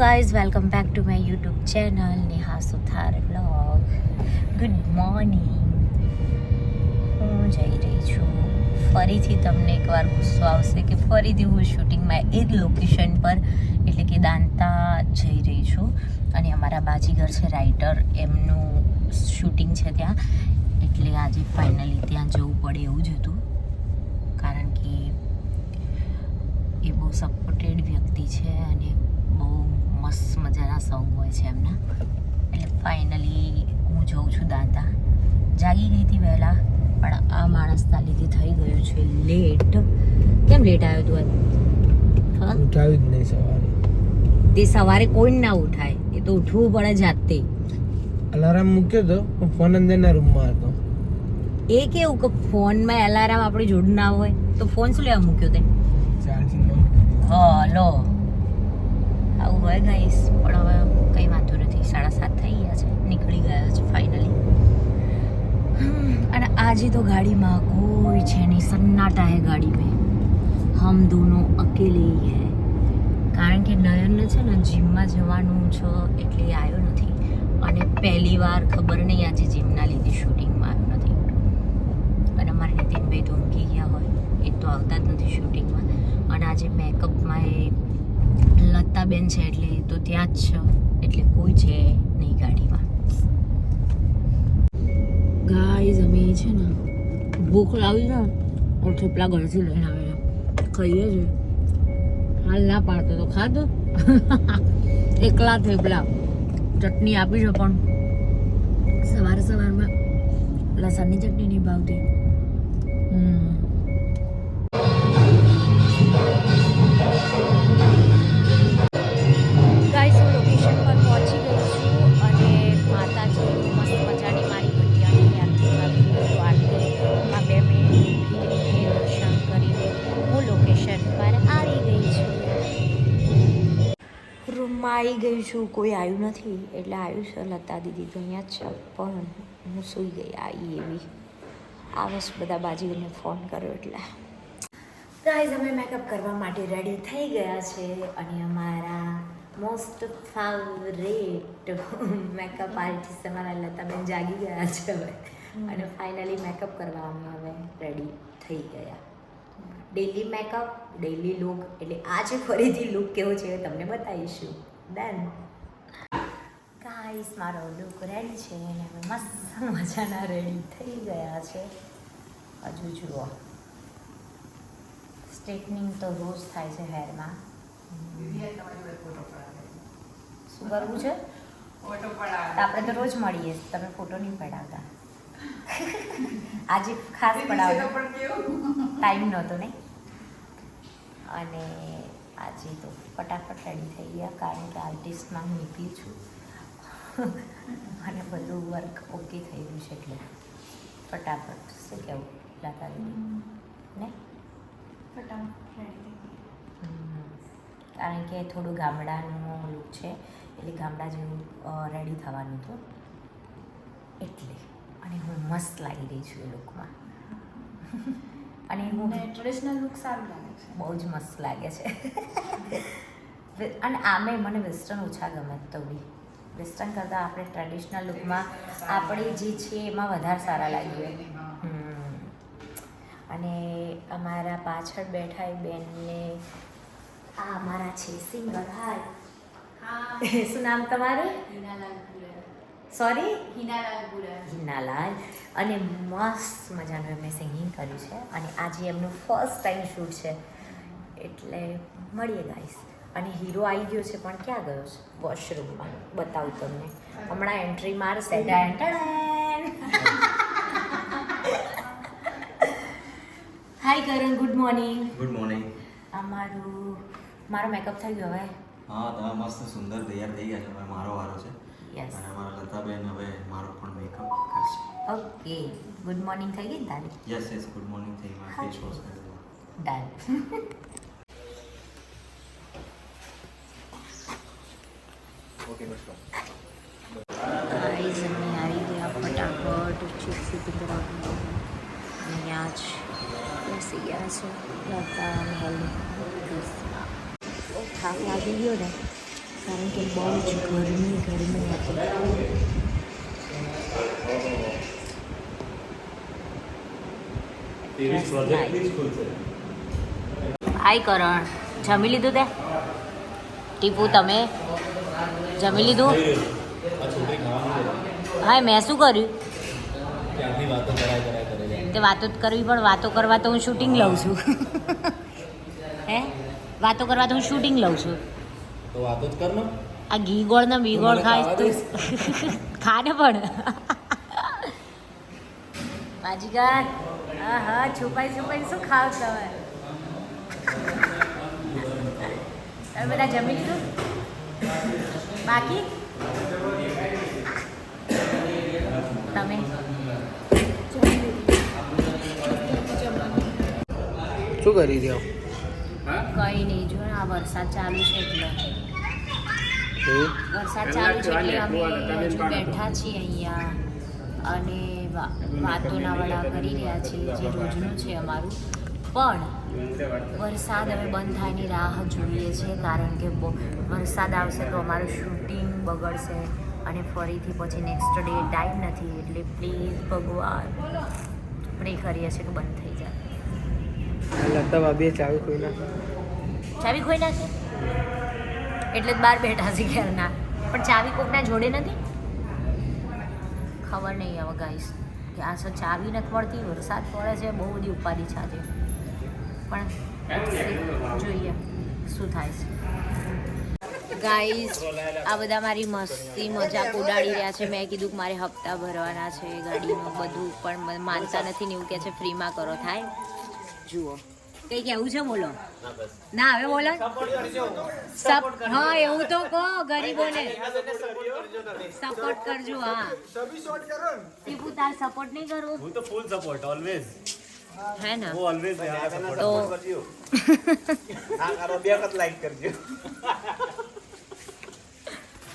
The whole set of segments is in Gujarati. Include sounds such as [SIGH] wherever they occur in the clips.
Guys welcome back to my YouTube channel Neha Suthar blog good morning હું જઈ રહી છું. ફરીથી તમને એકવાર ગુસ્સો આવશે કે ફરીથી હું શૂટિંગમાં એ જ લોકેશન પર, એટલે કે દાંતા જઈ રહી છું. અને અમારા બાજીગર છે રાઇટર એમનું શૂટિંગ છે ત્યાં. એટલે આજે ફાઇનલી ત્યાં જવું પડે એવું જ હતું. કારણ કે એ બહુ સપોર્ટેડ વ્યક્તિ છે અને બહુ મસ્ત મજાના સોંગ હોય છે એમના. એટલે ફાઇનલી હું જઉં છું દાંતા. જાગી ગઈ હતી વહેલા પણ આ માણસના લીધે થઈ ગયું છે લેટ કેમ લેટ આવ્યો તું આજ? હા? ઉઠાવ્યું જ નહીં સવારે. તે સવારે કોઈ ના ઉઠાય. એ તો ઉઠવું પડે જાતે. અલાર્મ મૂક્યો તો પણ ફોન અંદરના રૂમમાં હતો. એ કેવું કે ફોનમાં અલાર્મ આપણી જોડ ના હોય? તો ફોન શું લેવા મૂક્યો તે? ચાર્જિંગ હલો આવું હોય ગાઈસ પણ હવે કંઈ વાંધો નથી સાડા સાત થઈ ગયા છે. નીકળી ગયા છે ફાઇનલી અને આજે તો ગાડીમાં કોઈ છે નહીં, સન્નાટા હે ગાડી મેં હમ દોનો અકેલે હે. કારણ કે નયનને છે ને જીમમાં જવાનું છે એટલે આવ્યો નથી. અને પહેલી વાર ખબર નહીં આજે જીમના લીધે શૂટિંગમાં આવ્યો નથી. અને અમારા નીતિનભાઈ તો ગયા હોય. એ તો આવતા જ નથી શૂટિંગમાં. અને આજે મેકઅપમાં એ લતાબેન છે એટલે તો ત્યાં જ છે. એટલે કોઈ છે નહીં ગાડીમાં. ગાઈઝ અમે છે ને, ભૂખ લાવી છે થેપલા ઘરથી લઈને આવેલા. ખાઈએ છે. હાલ ના પાડતો તો ખાધો. [LAUGHS] એકલા થેપલા. ચટણી આપી છે પણ. સવારે સવારમાં લસણની ચટણી નહીં ભાવતી હમ. ગઈ છું કોઈ આવ્યું નથી. એટલે આવ્યું છે લતા દીદી તો અહીંયા જ છે. પણ હું સૂઈ ગઈ આવી એવી. આ છે બધા બાજીને ફોન કર્યો એટલે. ગાઈઝ અમે મેકઅપ કરવા માટે રેડી થઈ ગયા છે અને અમારા મોસ્ટ ફેવરેટ મેકઅપ આર્ટિસ્ટ અમારા લતાબેન જાગી ગયા છે હવે. અને ફાઇનલી મેકઅપ કરવા અમે હવે રેડી થઈ ગયા. ડેલી મેકઅપ ડેલી લુક એટલે આજે ફરીથી લુક કેવો છે તમને બતાવીશું. ડન ગાઈસ મારો લુક રેડી છે અને હવે મસ્ત મજાના રેડી થઈ ગયા છે. હજુ જુઓ. સ્ટ્રેટનિંગ તો રોજ થાય છે હેરમાં શું કરવું છે? આપણે તો રોજ મળીએ તમે ફોટો નહીં પડાવતા. આજે ખાસ પડાવ્યો ટાઈમ નહોતો નહીં. અને આજે તો ફટાફટ રેડી થઈ ગયા કારણ કે આર્ટિસ્ટમાં હું નીકળી છું. અને બધું વર્ક ઓકે થઈ ગયું છે એટલે ફટાફટ શું કહેવું લતા દીદી ને. કારણ કે થોડું ગામડાનું લુક છે એટલે ગામડા જેવું રેડી થવાનું હતું. એટલે. અને હું મસ્ત લાગી રહી છું એ લુકમાં અને હું ટ્રેડિશનલ લુક સારું લાગે છે. બહુ જ મસ્ત લાગે છે. અને આમે મને વેસ્ટર્ન ઓછા ગમે તો બી. વેસ્ટર્ન કરતાં આપણે ટ્રેડિશનલ લુકમાં આપણે જે છે એમાં વધારે સારા લાગીએ. અને અમારા પાછળ બેઠા એ બેનને આ અમારા છે સિંગર હાય. [LAUGHS] શું નામ તમારું? હિનાલાલ સોરી હિનાલાલ પુરા હિનાલાલ. અને મસ્ત મજાનું એમણે સિંગિંગ કર્યું છે. અને આજે એમનું ફર્સ્ટ ટાઈમ શૂટ છે. એટલે મળીએ ગાઈસ અને હીરો આવી ગયો છે પણ ક્યાં ગયો છે? વોશરૂમમાં બતાવું તમને. હમણાં એન્ટ્રી મારશે hi Karan good morning good morning અમારું મારો મેકઅપ થઈ ગયો હવે. હા તમે મસ્ત સુંદર તૈયાર થઈ ગયા છો. હવે મારો વારો છે. યસ અને અમારા લતાબેન હવે મારો પણ મેકઅપ કરશે. ઓકે ગુડ મોર્નિંગ થઈ ગઈ ને તારી? યસ યસ ગુડ મોર્નિંગ થઈ ગઈ. ફેસ વોશ કરી દો ડન ઓકે બસ ગાઈઝ અમે આવી ગયા ફટાફટ ચિપ્સ પિંજરાવતી અહીંયા જ બેસી ગયા છે લતા અને હેલ્થ થાક લાગી ગયો ને? કારણ કે બહુ જ ગરમી ગરમી હતી. હાય કરણ જમી લીધું તે? ટીપુ તમે? જમી લીધું? હા મેં શું કર્યું? તે વાતો જ કરવી પણ વાતો કરવા તો હું શૂટિંગ લઉં છું. [LAUGHS] હે? વાતો કરવા તો હું શૂટિંગ લઉં છું. તો વાતો જ કર ને. આ ઘી ગોળ ને બી ગોળ ખાય તો તું. [LAUGHS] ખા ને પણ. બાજીગર હા હા છુપાઈ છુપાઈ શું ખાવ તમે? તમે બધા જમી લીધું? બાકી? તમે? શું કરી રહ્યો કઈ નહીં જો આ વરસાદ ચાલુ છે એટલે. વરસાદ ચાલુ છે એટલે અમે હજુ બેઠા છીએ અહીંયા અને વાતોના વડા કરી રહ્યા છીએ જે રોજનું છે અમારું. પણ વરસાદ હવે બંધ થાયની રાહ જોઈએ છે કારણ કે વરસાદ આવશે તો અમારું શૂટિંગ બગડશે અને ફરીથી પછી નેક્સ્ટ ડે ટાઈમ નથી એટલે પ્લીઝ ભગવાન પ્રે કરીએ છીએ કે બંધ થઈ જાય. લતા ભાભીએ ચાવી ખોઈ ના ચાવી ખોઈ નાખે? એટલે જ બહાર બેઠા છે ઘરના. પણ ચાવી કોકના જોડે નથી? ખબર નહીં હવે ગાઈસ કે આ શું ચાવી નથી મળતી, વરસાદ પડે છે, બહુ બધી ઉપાધિ છે પણ જોઈએ શું થાય છે. ગાઈસ આ બધા મારી મસ્તી, મજાક ઉડાડી રહ્યા છે. મેં કીધું કે મારે હપ્તા ભરવાના છે, ગાડીનું બધું, પણ મને માનતા નથી ને એવું કહે છે ફ્રીમાં કરો. થાય? જુઓ. કંઈ કેવું છે બોલો? ના હવે બોલો. હા એવું તો કહો ગરીબોને. સપોર્ટ કરજો હા. ટીપુ તાર સપોર્ટ નહીં કરવો હું તો ફૂલ સપોર્ટ ઓલવેઝ હે ને? હું ઓલવેઝ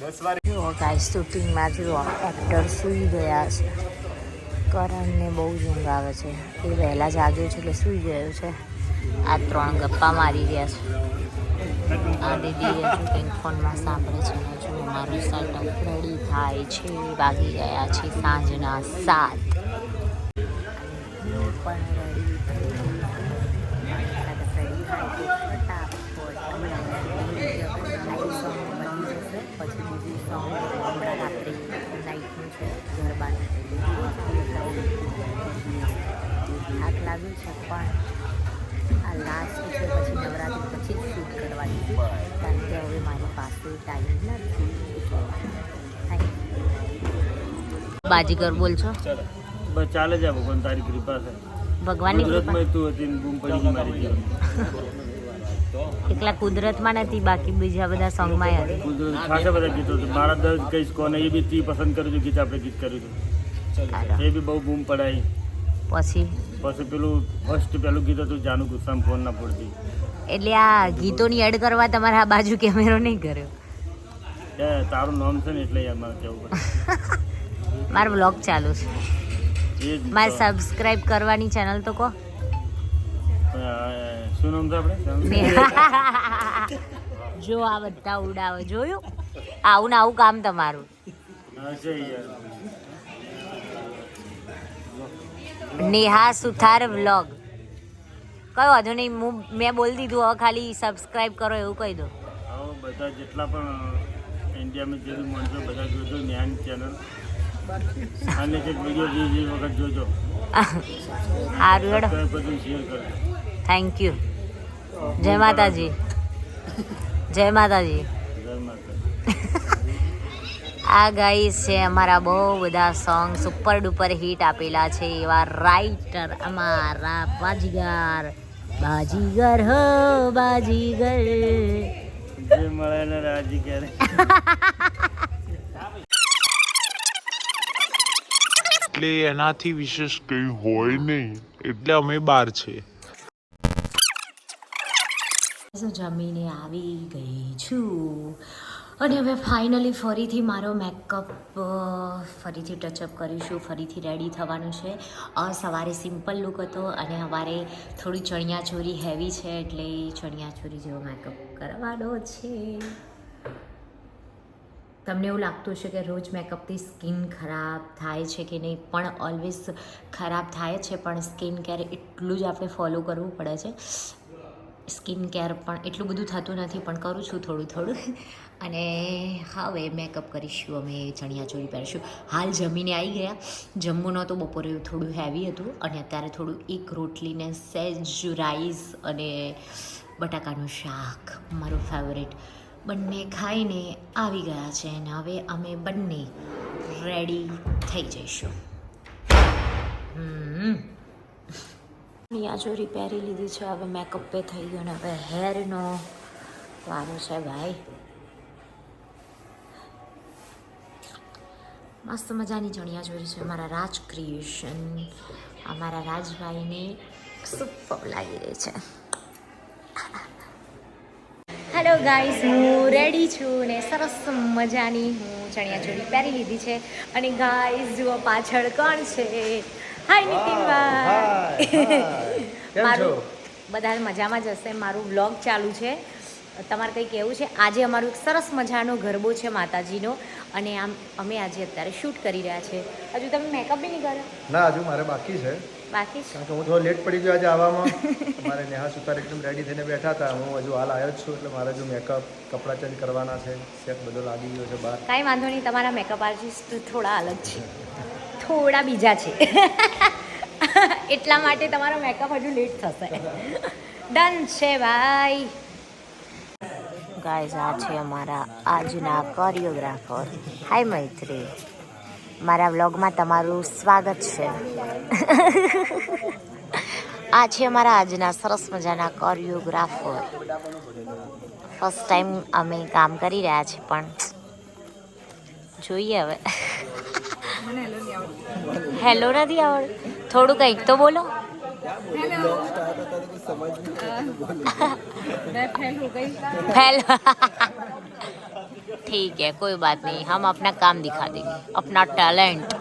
દસ વાર જુઓ ગાઈસ શૂટિંગમાં જુઓ એક્ટર સૂઈ ગયા છે. કરણને બહુ જ ઊંઘ આવે છે. એ વહેલા જાગ્યો છે એટલે સૂઈ ગયો છે. આ ત્રણ ગપ્પા મારી રહ્યા છે. આ દીદી કંઈક ફોનમાં સાંભળે છે જો મારું સેટઅપ રેડી થાય છે. વાગી ગયા છે સાંજના સાત. પણ પછી બીજું સોંગ હમણાં રાત્રે નાઇટનું છે. ગરબાનું છે પણ લાસ્ટ છે પછી નવરાત્રી પછી જ શૂટ કરવાની કારણ કે હવે મારી પાસે ટાઈમ નથી. બાજીગર બોલ છો? બસ ચાલે છે ભગવાન તારી કૃપા છે. ભગવાનની કૃપા? તું હતી ને બૂમ પડી મારી એકલા કુદરતમાં નથી બાકી બીજા બધા સોંગમાં હતી કુદરત ખાસા બધા ગીતો છે મારા દર્દ કહીશ કોને એ બી તી પસંદ કર્યું છું ગીત આપણે ગીત કર્યું હતું એ બી બહુ બૂમ પડાઈ. પછી? પછી પેલું ફર્સ્ટ પેલું ગીત હતું જાનું ગુસ્સામાં ફોન ના પડતી એટલે આ ગીતોની એડ કરવા તમારે આ બાજુ કેમેરો નહીં કર્યો? તારું નામ છે ને એટલે મારે પડે. [LAUGHS] મારો બ્લોગ ચાલુ છે. મારે. સબસ્ક્રાઇબ કરવાની ચેનલ તો કહો. શું નામ છે આપણે [LAUGHS] જો આ બધા ઉડાવે જોયું? આવું ને આવું કામ તમારું. હા છે યાર. નેહા સુથાર વ્લોગ. કયો વાંધો નહીં હું મેં બોલી દીધું હવે ખાલી સબસ્ક્રાઇબ કરો એવું કહી દો બધા જેટલા પણ ઇન્ડિયામાં જે બી માણસો બધા જોજો જ્ઞાન ચેનલ અને જે વીડિયો જે જે વખત જોજો. સારું હેડો. બધું શેર કરજો. થેન્ક યુ જય માતાજી. જય માતાજી. જય માતા આ ગાઈસ છે અમારા બહુ બધા સોંગ સુપર ડુપર હિટ આપેલા છે એવા રાઇટર અમારા બાજીગર. બાજીગર હો બાજીગર. જે મળે ને રાજી એટલે એનાથી વિશેષ કંઈ હોય નહીં. એટલે અમે બહાર છે. જમીને આવી ગઈ છું. અને હવે ફાઇનલી ફરીથી મારો મેકઅપ ફરીથી ટચઅપ કરીશું, ફરીથી રેડી થવાનું છે. સવારે સિમ્પલ લુક હતો અને અમારે થોડી ચણિયાચોરી હેવી છે એટલે ચણિયાચોરી જેવો મેકઅપ કરવાનો છે. તમને એવું લાગતું છે કે રોજ મેકઅપથી સ્કિન ખરાબ થાય છે કે નહીં? પણ ઓલવેઝ ખરાબ થાય છે, પણ સ્કિન કેર એટલું જ આપણે ફોલો કરવું પડે છે. સ્કિન કેર પણ એટલું બધું થતું નથી, પણ કરું છું થોડું થોડું. અને હવે મેકઅપ કરીશું, અમે ચણિયાચોળી પહેરીશું. હાલ જમીને આવી ગયા. જમવું નહોતું, બપોરે થોડું હેવી હતું. અને અત્યારે થોડું એક રોટલીને સેજ રાઈસ અને બટાકાનું શાક, મારું ફેવરેટ બંને ખાઈને આવી ગયા છે અને હવે અમે બંને રેડી થઈ જઈશું. હમ. ચણિયાચોળી પહેરી લીધી છે. હવે મેકઅપ પે થઈ ગયો ને હવે હેરનો વારો છે ભાઈ. મસ્ત મજાની ચણિયાચોળી છે મારા રાજ ક્રિએશન અમારા રાજભાઈને સુપર લાગી રહી છે. હેલો ગાઈસ હું રેડી છું ને સરસ મજાની હું ચણિયાચોળી પહેરી લીધી છે. અને ગાઈસ જુઓ પાછળ કોણ છે? હાય નીતિનભાઈ [LAUGHS] મારું બધા મજામાં જ હશે. મારું વ્લોગ ચાલુ છે. તમારે કંઈ કહેવું છે? આજે અમારું એક સરસ મજાનો ગરબો છે માતાજીનો. અને આમ અમે આજે અત્યારે શૂટ કરી રહ્યા છે. હજુ તમે મેકઅપ બી નહીં કર્યો? ના હજુ મારે બાકી છે. બાકી છે? કારણ કે હું થોડો લેટ પડી ગયો આજે આવવામાં. મારે નેહા સુતાર એકદમ રેડી થઈને બેઠા હતા. હું હજુ હાલ આવ્યો છું એટલે મારે હજુ મેકઅપ કપડાં ચેન્જ કરવાના છે. સેટ બધો લાગી ગયો છે બહાર. કાંઈ વાંધો નહીં તમારા મેકઅપ આર્ટિસ્ટ થોડા અલગ છે. થોડા બીજા છે. એટલા માટે તમારો મેકઅપ હજુ લેટ થશે. ડન છે ભાઈ ગાઈઝ આ છે અમારા આજના કોરિયોગ્રાફર હાય મૈત્રી. મારા વ્લોગમાં તમારું સ્વાગત છે. આ છે અમારા આજના સરસ મજાના કોરિયોગ્રાફર ફર્સ્ટ ટાઈમ અમે કામ કરી રહ્યા છીએ, પણ જોઈએ હવે. હેલો નથી આવડતું થોડું કંઈક તો બોલો फैल ठीक है कोई बात नहीं हम अपना काम दिखा देंगे अपना टैलेंट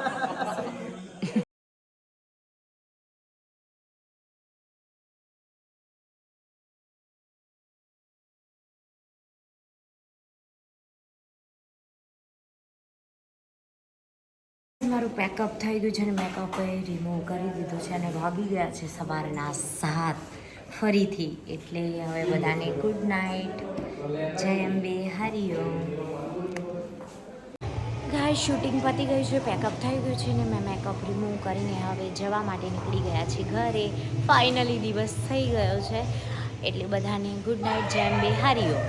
મારું પેકઅપ થઈ ગયું છે અને મેકઅપ રિમૂવ કરી દીધું છે અને વાગી ગયા છે સવારના સાત ફરીથી. એટલે હવે બધાને ગુડ નાઇટ જય અંબે હરિઓમ ગાય શૂટિંગ પતી ગયું છે પેકઅપ થઈ ગયું છે ને મેં મેકઅપ રિમૂવ કરીને હવે જવા માટે નીકળી ગયા છે ઘરે. ફાઇનલી દિવસ થઈ ગયો છે. એટલે બધાને ગુડ નાઇટ જય અંબે હરિઓમ